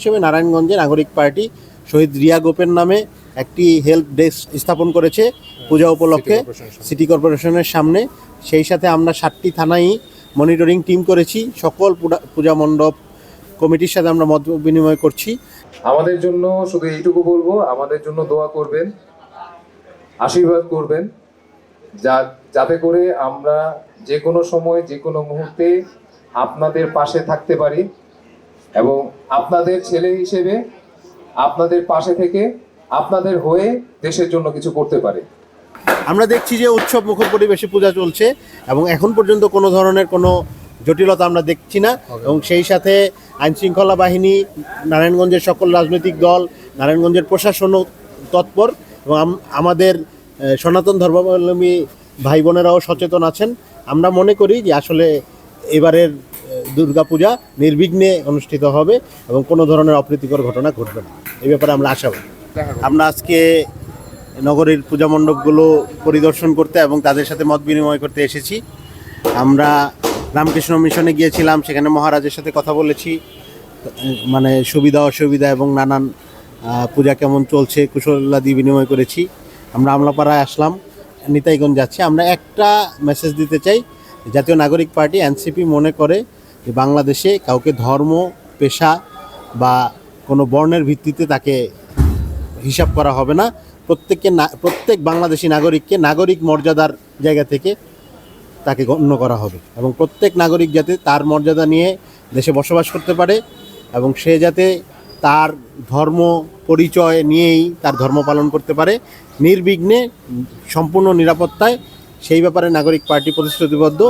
হিসেবে নারায়ণগঞ্জে নাগরিক পার্টি শহীদ রিয়া গোপের নামে একটি হেল্প ডেস্ক স্থাপন করেছে পূজা উপলক্ষে সিটি কর্পোরেশনের সামনে। সেই সাথে আমরা সাতটি থানায় মনিটরিং টিম করেছি। সকল পূজা মণ্ডপ কমিটির সাথে আমরা মত বিনিময় করছি। আমাদের জন্য শুধু এইটুকু বলব আমাদের জন্য দোয়া করবেন আশীর্বাদ করবেন যা যাতে করে আমরা যে কোনো সময় যে কোনো মুহূর্তে আপনাদের পাশে থাকতে পারি এবং আপনাদের ছেলে হিসেবে আপনাদের পাশে থেকে আপনাদের হয়ে দেশের জন্য কিছু করতে পারে। আমরা দেখছি যে উৎসব মুখর পরিবেশে পূজা চলছে এবং এখন পর্যন্ত কোনো ধরনের কোনো জটিলতা আমরা দেখছি না। এবং সেই সাথে আইন শৃঙ্খলা বাহিনী নারায়ণগঞ্জের সকল রাজনৈতিক দল নারায়ণগঞ্জের প্রশাসনও তৎপর এবং আমাদের সনাতন ধর্মাবলম্বী ভাই বোনেরাও সচেতন আছেন। আমরা মনে করি যে আসলে এবারের দুর্গাপূজা নির্বিঘ্নে অনুষ্ঠিত হবে এবং কোনো ধরনের অপ্রীতিকর ঘটনা ঘটবে না। এই ব্যাপারে আমরা আশাবাদী। আমরা আজকে নগরীর পূজা মণ্ডপগুলো পরিদর্শন করতে এবং তাদের সাথে মত বিনিময় করতে এসেছি। আমরা রামকৃষ্ণ মিশনে গিয়েছিলাম, সেখানে মহারাজের সাথে কথা বলেছি। মানে সুবিধা, অসুবিধা এবং নানান পূজা কেমন চলছে, কুশলাদি বিনিময় করেছি। আমরা আমলাপাড়ায় আসলাম, নিতাইগঞ্জ যাচ্ছি। আমরা একটা মেসেজ দিতে চাই, জাতীয় নাগরিক পার্টি এনসিপি মনে করে বাংলাদেশে কাউকে ধর্ম, পেশা বা কোনো বর্ণের ভিত্তিতে তাকে হিসাব করা হবে না। প্রত্যেককে না, প্রত্যেক বাংলাদেশি নাগরিককে নাগরিক মর্যাদার জায়গা থেকে তাকে গণ্য করা হবে এবং প্রত্যেক নাগরিক যাতে তার মর্যাদা নিয়ে দেশে বসবাস করতে পারে এবং সে যাতে তার ধর্ম পরিচয় নিয়েই তার ধর্ম পালন করতে পারে। নির্বিঘ্নে, সম্পূর্ণ নিরাপত্তায় সেই ব্যাপারে নাগরিক পার্টি প্রতিশ্রুতিবদ্ধ।